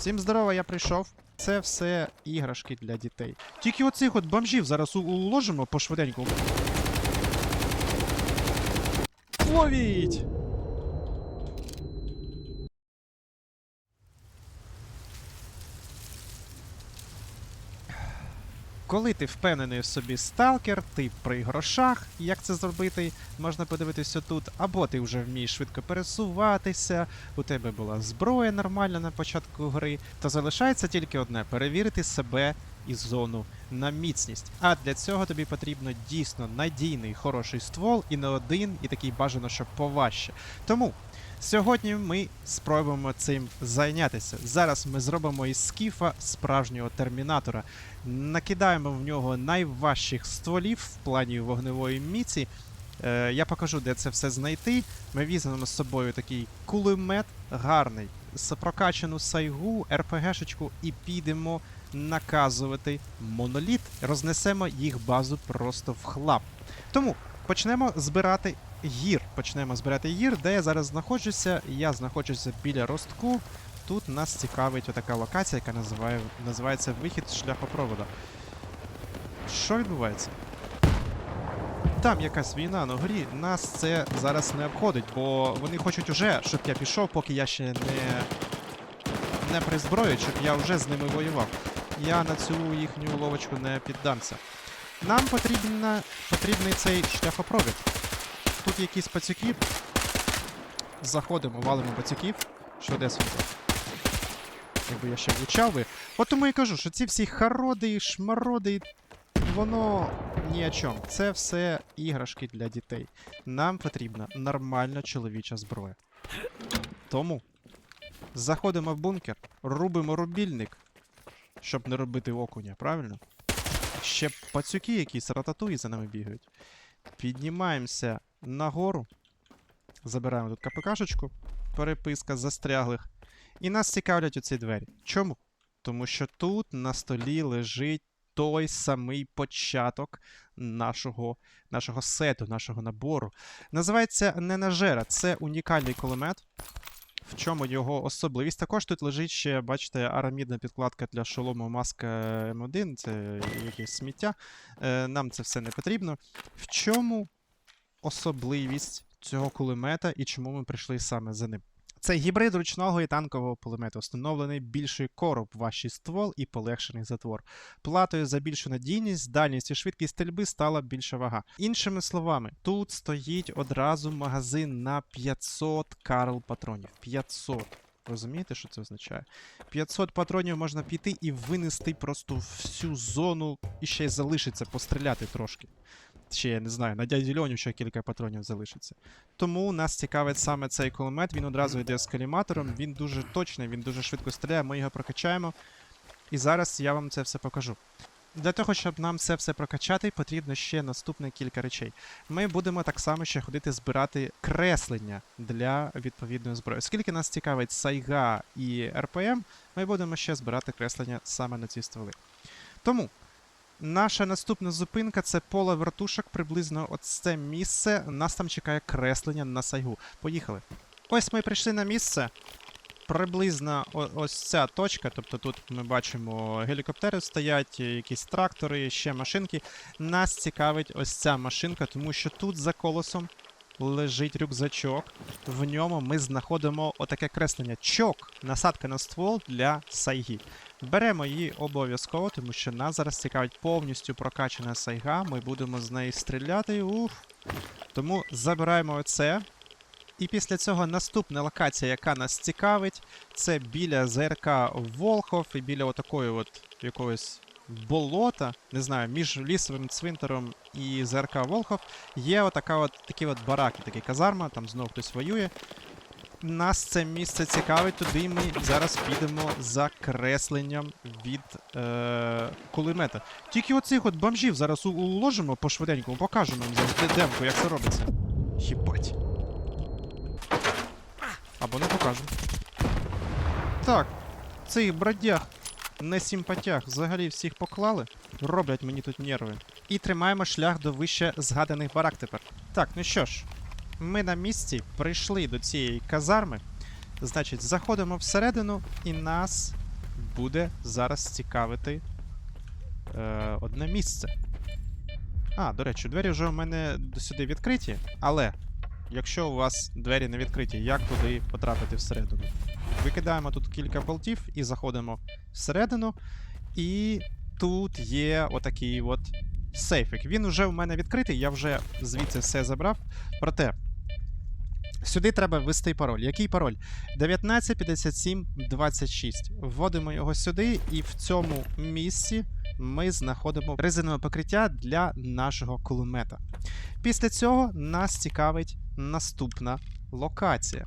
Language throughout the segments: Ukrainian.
Всім здорово, я прийшов. Це все іграшки для дітей. Тільки оцих от бомжів зараз уложимо пошвиденьку. Ловіть! Коли ти впевнений в собі сталкер, ти при грошах, як це зробити, можна подивитися тут, або ти вже вмієш швидко пересуватися, у тебе була зброя нормальна на початку гри, то залишається тільки одне перевірити себе і зону на міцність. А для цього тобі потрібно дійсно надійний хороший ствол і не один, і такий бажано, щоб поважче. Тому сьогодні ми спробуємо цим зайнятися. Зараз ми зробимо із скіфа справжнього термінатора. Накидаємо в нього найважчих стволів в плані вогневої міці. Е, я покажу, де це все знайти. Ми візьмемо з собою такий кулемет гарний, з прокачану сайгу, РПГшечку і підемо наказувати моноліт. Рознесемо їх базу просто в хлам. Тому почнемо збирати гір. Почнемо збирати гір, де я зараз знаходжуся. Я знаходжуся біля ростку. Тут нас цікавить отака локація, яка називає, називається вихід з шляхопроводу. Що відбувається? Там якась війна на горі, нас це зараз не обходить, бо вони хочуть уже, щоб я пішов, поки я ще не, не при зброї, щоб я вже з ними воював. Я на цю їхню ловочку не піддамся. Нам потрібна, потрібний цей шляхопровід. Тут якісь пацюки. Заходимо, валимо пацюків. Швидесенько. Якби я ще влучав би. От тому і кажу, що ці всі хароди, шмароди, воно ні о чому. Це все іграшки для дітей. Нам потрібна нормальна чоловіча зброя. Тому заходимо в бункер, рубимо рубільник, щоб не робити окуня, правильно? Ще пацюки якісь рататуї за нами бігають. Піднімаємося нагору. Забираємо тут КПКшечку, переписка застряглих. І нас цікавлять оці двері. Чому? Тому що тут на столі лежить той самий початок нашого, нашого сету, нашого набору. Називається Ненажера. Це унікальний кулемет. В чому його особливість? Також тут лежить ще, бачите, арамідна підкладка для шолому маска М1, це якесь сміття. Е, нам це все не потрібно. В чому особливість цього кулемета і чому ми прийшли саме за ним? Це гібрид ручного і танкового пулемету, встановлений більший короб, важчий ствол і полегшений затвор. Платою за більшу надійність, дальність і швидкість стрільби стала більша вага. Іншими словами, тут стоїть одразу магазин на 500 карл патронів. 500. Розумієте, що це означає? 500 патронів можна піти і винести просто всю зону і ще й залишиться постріляти трошки. Ще я не знаю, на дяді Льоню ще кілька патронів залишиться. Тому нас цікавить саме цей кулемет. Він одразу йде з каліматором, він дуже точний, він дуже швидко стріляє, ми його прокачаємо. І зараз я вам це все покажу. Для того, щоб нам це все прокачати, потрібно ще наступне кілька речей. Ми будемо так само ще ходити збирати креслення для відповідної зброї. Оскільки нас цікавить Сайга і РПМ, ми будемо ще збирати креслення саме на ці стволи. Тому наша наступна зупинка це поле вертушок, приблизно оце місце. Нас там чекає креслення на сайгу. Поїхали. Ось ми прийшли на місце. Приблизно ось ця точка, тобто тут ми бачимо гелікоптери стоять, якісь трактори, ще машинки. Нас цікавить ось ця машинка, тому що тут за колесом лежить рюкзачок. В ньому ми знаходимо отаке креслення. Чок, насадка на ствол для сайги. Беремо її обов'язково, тому що нас зараз цікавить повністю прокачана сайга. Ми будемо з неї стріляти. Уф. Тому забираємо оце. І після цього наступна локація, яка нас цікавить, це біля ЗРК Волхов і біля отакої от якогось болота, не знаю, між лісовим цвинтаром і ЗРК Волхов є отака от, такі от бараки, такі казарма, там знов хтось воює. Нас це місце цікавить, туди ми зараз підемо за кресленням від е, кулемета. Тільки оцих от бомжів зараз уложимо пошвиденькому, покажемо їм зараз демку, як це робиться. Хібать. Або не покажу. Так, цих бродяг не симпатяг взагалі всіх поклали. Роблять мені тут нерви. І тримаємо шлях до вище згаданих барак тепер. Так, ну що ж, ми на місці прийшли до цієї казарми. Значить, заходимо всередину, і нас буде зараз цікавити е, одне місце. А, до речі, двері вже у мене сюди відкриті, але якщо у вас двері не відкриті, як туди потрапити всередину? Викидаємо тут кілька болтів і заходимо всередину. І тут є отакий от сейфик. Він вже у мене відкритий, я вже звідси все забрав. Проте. Сюди треба ввести пароль. Який пароль? 195726. Вводимо його сюди, і в цьому місці ми знаходимо резинове покриття для нашого кулемета. Після цього нас цікавить наступна локація.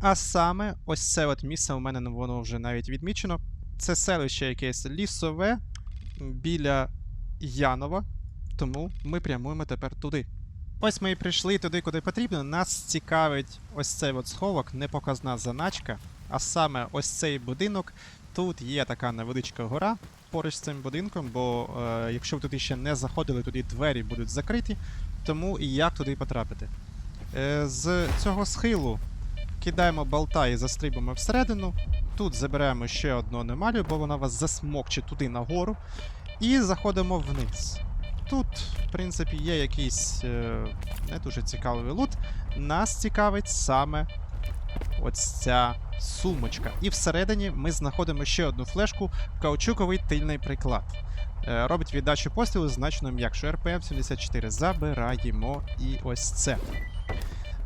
А саме, ось це от місце у мене воно вже навіть відмічено. Це селище якесь лісове біля Янова, тому ми прямуємо тепер туди. Ось ми і прийшли туди, куди потрібно. Нас цікавить ось цей от сховок, непоказна заначка. А саме ось цей будинок. Тут є така невеличка гора поруч з цим будинком, бо е, якщо ви туди ще не заходили, тоді двері будуть закриті. Тому і як туди потрапити. Е, з цього схилу кидаємо болта і застрибуємо всередину. Тут забираємо ще одну аномалію, бо вона вас засмокче туди нагору. І заходимо вниз. Тут, в принципі, є якийсь е, не дуже цікавий лут. Нас цікавить саме ось ця сумочка. І всередині ми знаходимо ще одну флешку каучуковий тильний приклад. Е, робить віддачу пострілу значно м'якшу. РПМ-74. Забираємо і ось це.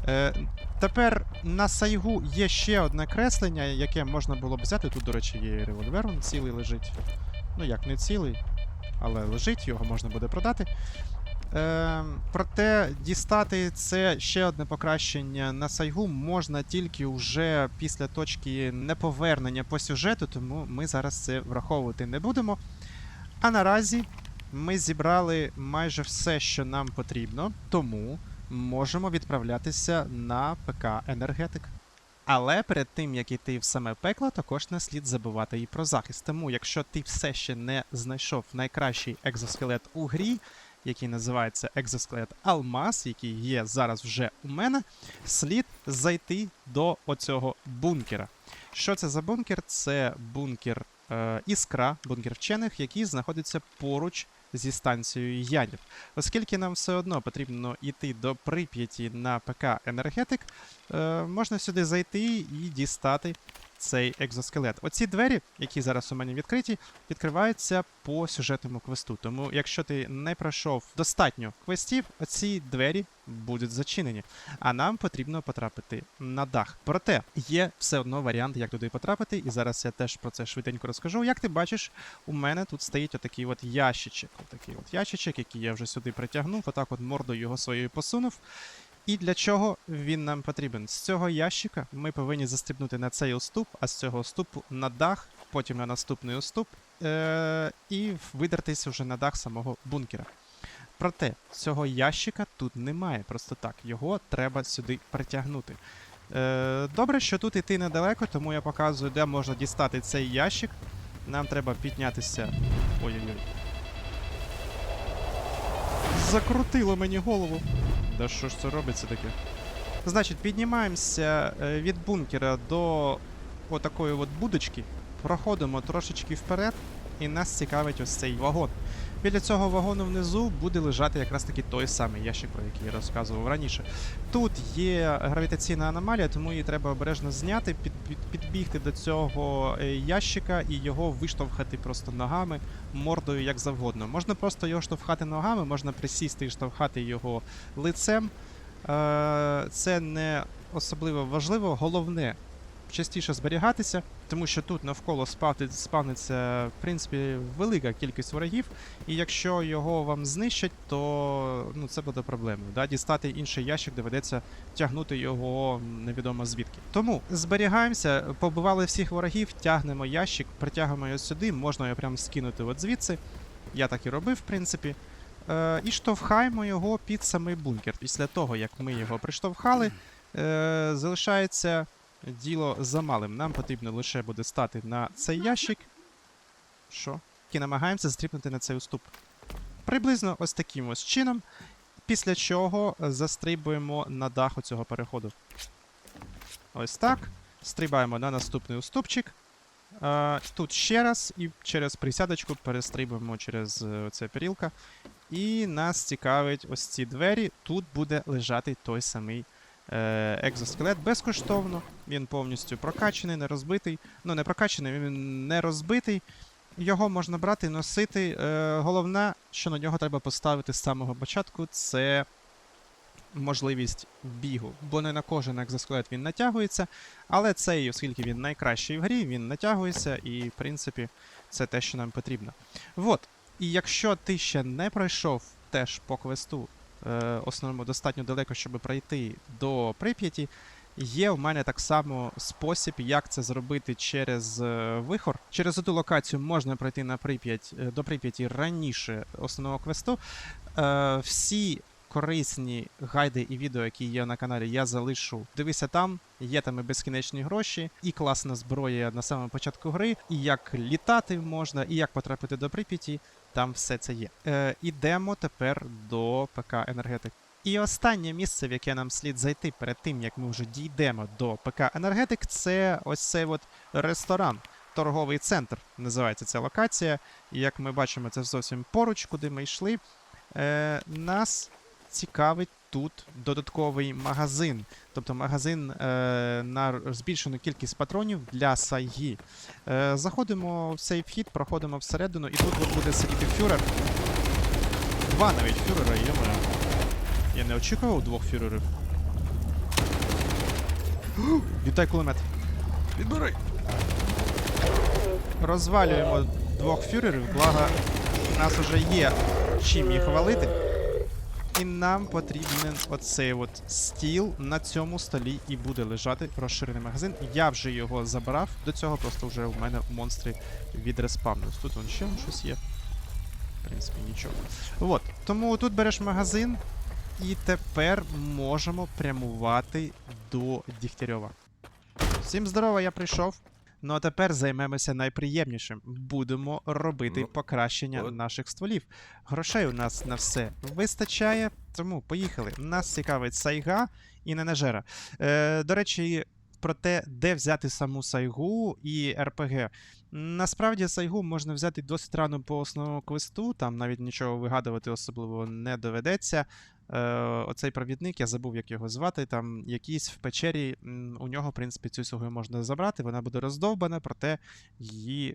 Е, тепер на сайгу є ще одне креслення, яке можна було б взяти. Тут, до речі, є револьвер, він цілий лежить. Ну як, не цілий, але лежить, його можна буде продати. Е, проте дістати це ще одне покращення на сайгу можна тільки вже після точки неповернення по сюжету, тому ми зараз це враховувати не будемо. А наразі ми зібрали майже все, що нам потрібно, тому можемо відправлятися на ПК Енергетик. Але перед тим як іти в саме пекло, також не слід забувати і про захист. Тому, якщо ти все ще не знайшов найкращий екзоскелет у грі, який називається екзоскелет Алмаз, який є зараз вже у мене, слід зайти до оцього бункера. Що це за бункер? Це бункер е, Іскра, бункер вчених, який знаходиться поруч зі станцією Янів. Оскільки нам все одно потрібно йти до Прип'яті на ПК Енергетик, е, можна сюди зайти і дістати цей екзоскелет. Оці двері, які зараз у мене відкриті, відкриваються по сюжетному квесту. Тому, якщо ти не пройшов достатньо квестів, оці двері будуть зачинені. А нам потрібно потрапити на дах. Проте є все одно варіант, як туди потрапити, і зараз я теж про це швиденько розкажу. Як ти бачиш, у мене тут стоїть отакий от ящичок. Отакий от ящичок, який я вже сюди притягнув, отак от мордою його своєю посунув. І для чого він нам потрібен? З цього ящика ми повинні застрибнути на цей уступ, а з цього уступу на дах, потім на наступний уступ, е- і видертися вже на дах самого бункера. Проте цього ящика тут немає, просто так. Його треба сюди притягнути. Е- добре, що тут іти недалеко, тому я показую, де можна дістати цей ящик. Нам треба піднятися. Ой-ой-ой. Закрутило мені голову. Да що ж це робиться таке? Значить, піднімаємося е, від бункера до отакої от будочки, проходимо трошечки вперед, і нас цікавить ось цей вагон. Біля цього вагону внизу буде лежати якраз таки той самий ящик, про який я розказував раніше. Тут є гравітаційна аномалія, тому її треба обережно зняти, під, під, підбігти до цього е, ящика і його виштовхати просто ногами, мордою як завгодно. Можна просто його штовхати ногами, можна присісти і штовхати його лицем. Е, Це не особливо важливо. Головне частіше зберігатися, тому що тут навколо спавниться, в принципі, велика кількість ворогів, і якщо його вам знищать, то ну, це буде проблемою. Да? Дістати інший ящик доведеться тягнути його невідомо звідки. Тому зберігаємося, побивали всіх ворогів, тягнемо ящик, притягуємо його сюди, можна його прямо скинути от звідси. Я так і робив, в принципі. Е, і штовхаємо його під самий бункер. Після того, як ми його приштовхали, е, залишається діло за малим. Нам потрібно лише буде стати на цей ящик. Що? І намагаємося стріпнути на цей уступ. Приблизно ось таким ось чином. Після чого застрибуємо на дах цього переходу. Ось так. Стрибаємо на наступний уступчик. Е, тут ще раз і через присядочку перестрибуємо через е, це перілка. І нас цікавить ось ці двері. Тут буде лежати той самий екзоскелет безкоштовно. Він повністю прокачаний, не розбитий. Ну, не прокачаний, він не розбитий. Його можна брати, носити. Е, головне, що на нього треба поставити з самого початку, це можливість бігу. Бо не на кожен екзоскелет він натягується. Але цей, оскільки він найкращий в грі, він натягується, і, в принципі, це те, що нам потрібно. Вот. І якщо ти ще не пройшов теж по квесту, е, основному достатньо далеко, щоб пройти до Прип'яті, є в мене так само спосіб, як це зробити через е, вихор. Через ту локацію можна пройти на Прип'ять, е, до Прип'яті раніше основного квесту. Е, всі корисні гайди і відео, які є на каналі, я залишу. Дивися там, є там і безкінечні гроші, і класна зброя на самому початку гри, і як літати можна, і як потрапити до Прип'яті. Там все це є. Е, ідемо тепер до ПК Енергетик. І останнє місце, в яке нам слід зайти перед тим, як ми вже дійдемо до ПК Енергетик, це ось цей от ресторан. Торговий центр називається ця локація. І як ми бачимо, це зовсім поруч, куди ми йшли. Е, нас цікавить тут додатковий магазин. Тобто магазин е, на збільшену кількість патронів для сайги. Е, заходимо в цей вхід, проходимо всередину, і тут от буде сидіти фюрер. Два навіть фюрера, йомо. Я не очікував двох фюрерів. Вітай кулемет. Відбери! Розвалюємо двох фюрерів, благо у нас вже є чим їх валити. І нам потрібен оцей от стіл на цьому столі і буде лежати розширений магазин. Я вже його забрав, до цього просто вже в мене монстри відреспавнились. Тут вон ще щось є. В принципі, нічого. От. Тому тут береш магазин, і тепер можемо прямувати до Дігтярьова. Всім здорово, я прийшов. Ну а тепер займемося найприємнішим. Будемо робити Ну, покращення от. наших стволів. Грошей у нас на все вистачає, тому поїхали. Нас цікавить сайга і ненажера. Е, до речі, про те, де взяти саму сайгу і РПГ. Насправді сайгу можна взяти досить рано по основному квесту, там навіть нічого вигадувати особливо не доведеться. Е, оцей провідник, я забув, як його звати. Там якийсь в печері, у нього, в принципі, цю сягу можна забрати, вона буде роздовбана, проте її,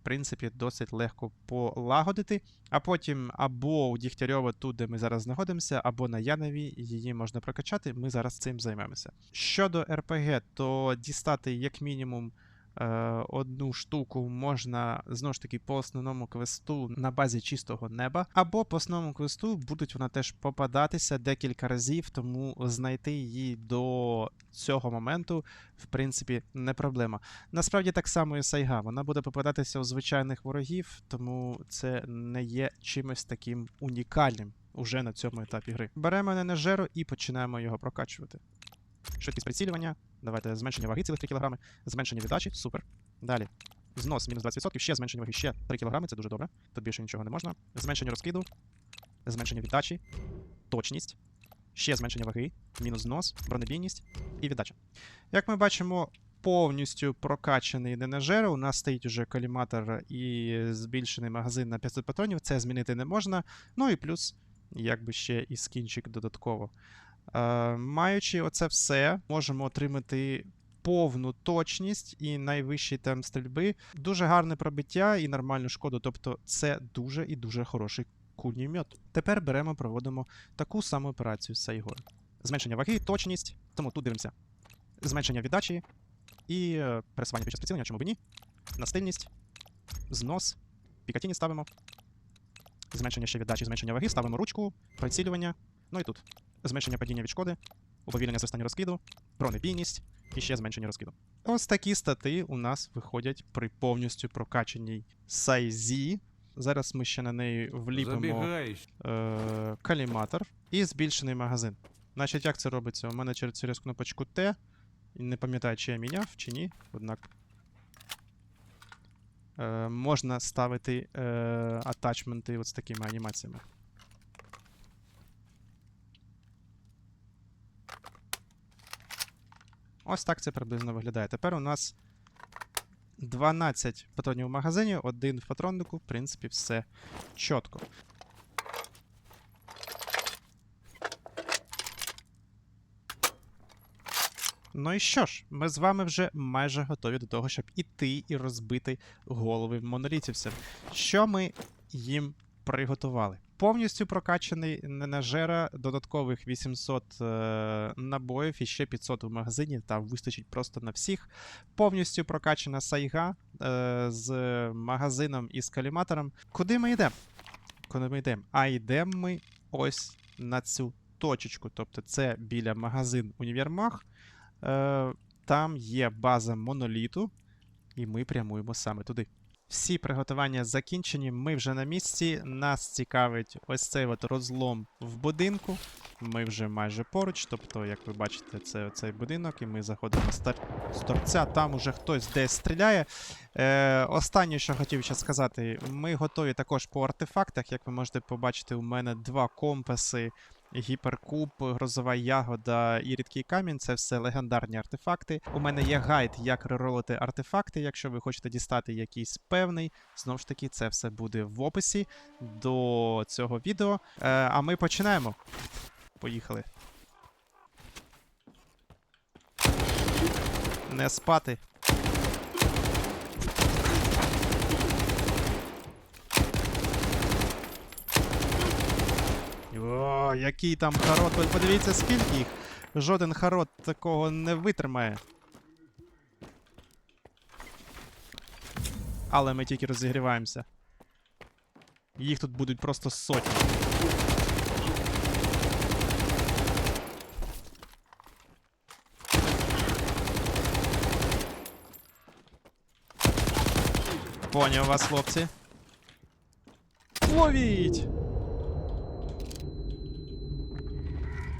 в принципі, досить легко полагодити. А потім або у Дігтярьова, тут, де ми зараз знаходимося, або на Янові її можна прокачати. Ми зараз цим займемося. Щодо РПГ, то дістати як мінімум. Е, Одну штуку можна знову ж таки по основному квесту на базі чистого неба, або по основному квесту будуть вона теж попадатися декілька разів, тому знайти її до цього моменту, в принципі, не проблема. Насправді так само і Сайга. Вона буде попадатися у звичайних ворогів, тому це не є чимось таким унікальним уже на цьому етапі гри. Беремо ненежеру і починаємо його прокачувати. Швидкість прицілювання. Давайте зменшення ваги цілих 3 кг, зменшення віддачі, супер. Далі. Знос мінус 20%, ще зменшення ваги, ще 3 кг, це дуже добре. Тут більше нічого не можна. Зменшення розкиду, зменшення віддачі, точність, ще зменшення ваги, мінус знос, бронебійність і віддача. Як ми бачимо, повністю прокачаний ДНЖ, у нас стоїть уже коліматор і збільшений магазин на 500 патронів, це змінити не можна. Ну і плюс, якби ще і скінчик додатково. Е, маючи оце все, можемо отримати повну точність і найвищий темп стрільби, дуже гарне пробиття і нормальну шкоду. Тобто це дуже і дуже хороший кулемет. Тепер беремо, проводимо таку саму операцію з Сайгою. Зменшення ваги, точність, тому тут дивимося. Зменшення віддачі і е, пересування під час прицілення, чому б ні. Настильність, знос, пікатіні ставимо. Зменшення ще віддачі, зменшення ваги, ставимо ручку, прицілювання. Ну і тут зменшення падіння від шкоди, уповільнення зростання розкиду, бронебійність і ще зменшення розкиду. Ось такі стати у нас виходять при повністю прокачаній сайзі. Зараз ми ще на неї вліпимо е, каліматор і збільшений магазин. Значить, як це робиться? У мене через, через кнопочку Т. Не пам'ятаю, чи я міняв, чи ні. Однак. Е, можна ставити е, атачменти от з такими анімаціями. Ось так це приблизно виглядає. Тепер у нас 12 патронів в магазині, один в патроннику, в принципі, все чітко. Ну і що ж, ми з вами вже майже готові до того, щоб іти і розбити голови монолітівців. Що ми їм приготували? Повністю прокачаний ненажера, додаткових 800 е, набоїв і ще 500 в магазині, там вистачить просто на всіх. Повністю прокачана сайга е, з магазином і з каліматором. Куди ми йдемо? Куди ми йдемо? А йдемо ми ось на цю точечку. Тобто це біля магазин Універмаг. Е, там є база моноліту, і ми прямуємо саме туди. Всі приготування закінчені, ми вже на місці. Нас цікавить ось цей от розлом в будинку. Ми вже майже поруч, тобто, як ви бачите, це цей будинок, і ми заходимо з тор- з торця. Там уже хтось десь стріляє. Е, останнє, що хотів ще сказати, ми готові також по артефактах. Як ви можете побачити, у мене два компаси. Гіперкуб, грозова ягода і рідкий камінь це все легендарні артефакти. У мене є гайд, як реролити артефакти. Якщо ви хочете дістати якийсь певний, знову ж таки, це все буде в описі до цього відео. Е, а ми починаємо. Поїхали. Не спати. О, який там харот. Подивіться, скільки їх. Жоден харот такого не витримає. Але ми тільки розігріваємося. Їх тут будуть просто сотні. Поняв вас, хлопці. Ловіть!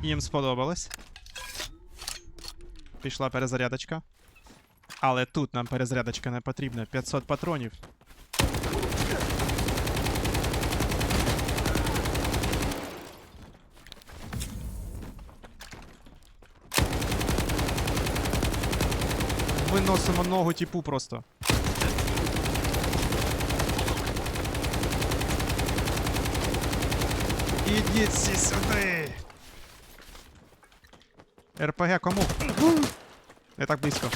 Їм сподобалось. Пішла перезарядочка. Але тут нам перезарядочка не потрібна. 500 патронів. Виносимо ногу типу просто. Ідіть всі сюди. РПГ кому? Не так близько.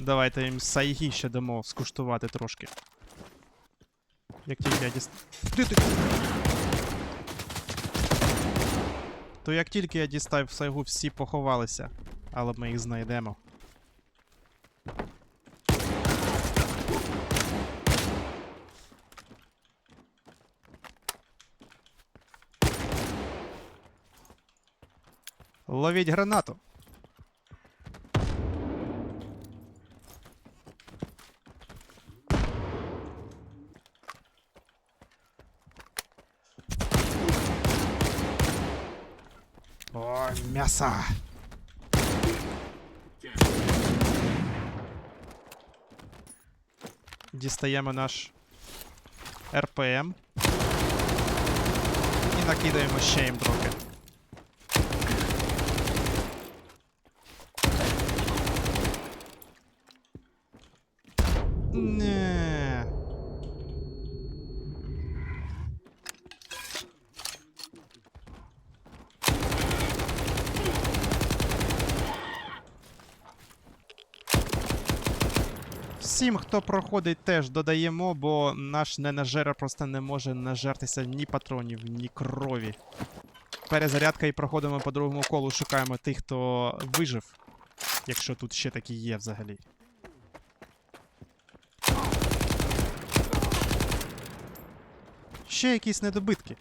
Давайте їм сайги ще дамо скуштувати трошки. Як тільки я діст... Де ти? То як тільки я дістав сайгу, всі поховалися. Але ми їх знайдемо. Ловіть гранату. О, м'ясо. Дістаємо наш РПМ. І накидаємо ще їм трохи. Хто проходить, теж додаємо, бо наш ненажера просто не може нажертися ні патронів, ні крові. Перезарядка і проходимо по другому колу, шукаємо тих, хто вижив, якщо тут ще такі є взагалі. Ще якісь недобитки.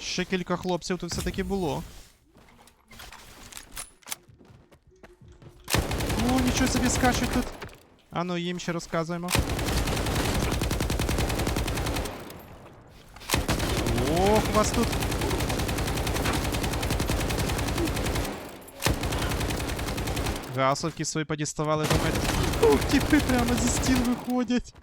Ще кілька хлопців тут все-таки було. нічого собі скачуть тут. А ну їм ще розказуємо. Ох, вас тут. гасовки свої подіставали до мене. Ух, тіпи прямо зі стін виходять.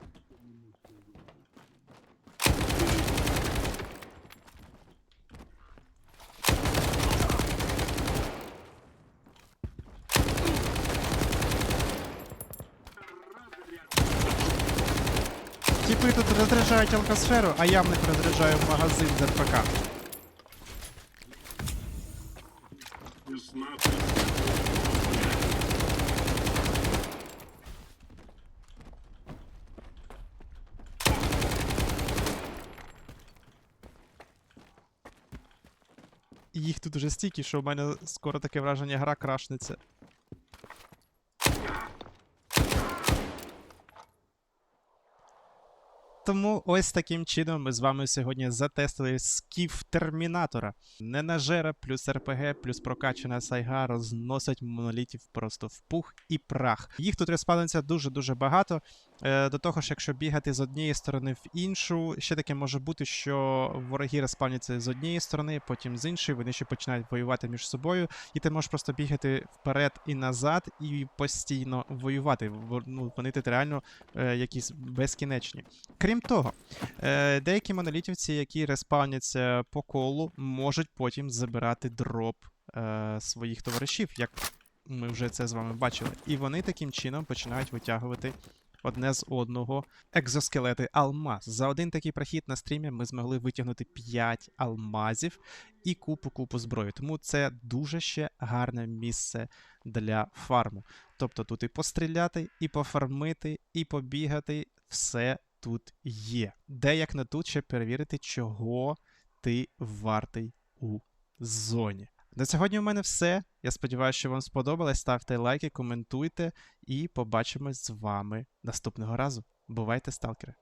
Розряджають алкосферу, а я в них розряджаю магазин з РПК. Їх тут уже стільки, що в мене скоро таке враження гра крашнеться. Тому ось таким чином ми з вами сьогодні затестили скіф Термінатора. Ненажера плюс РПГ плюс прокачана сайга розносять монолітів просто в пух і прах. Їх тут респавниться дуже-дуже багато. Е, до того ж, якщо бігати з однієї сторони в іншу, ще таке може бути, що вороги респавняться з однієї сторони, потім з іншої, вони ще починають воювати між собою, і ти можеш просто бігати вперед і назад і постійно воювати. Ну, вони тут реально е, якісь безкінечні. Крім того, е, деякі монолітівці, які респавняться по колу, можуть потім забирати дроп е, своїх товаришів, як ми вже це з вами бачили. І вони таким чином починають витягувати одне з одного екзоскелети алмаз. За один такий прохід на стрімі ми змогли витягнути 5 алмазів і купу-купу зброї. Тому це дуже ще гарне місце для фарму. Тобто тут і постріляти, і пофармити, і побігати, все тут є. Де як не тут ще перевірити, чого ти вартий у зоні. На сьогодні у мене все. Я сподіваюся, що вам сподобалось. Ставте лайки, коментуйте і побачимось з вами наступного разу. Бувайте, сталкери!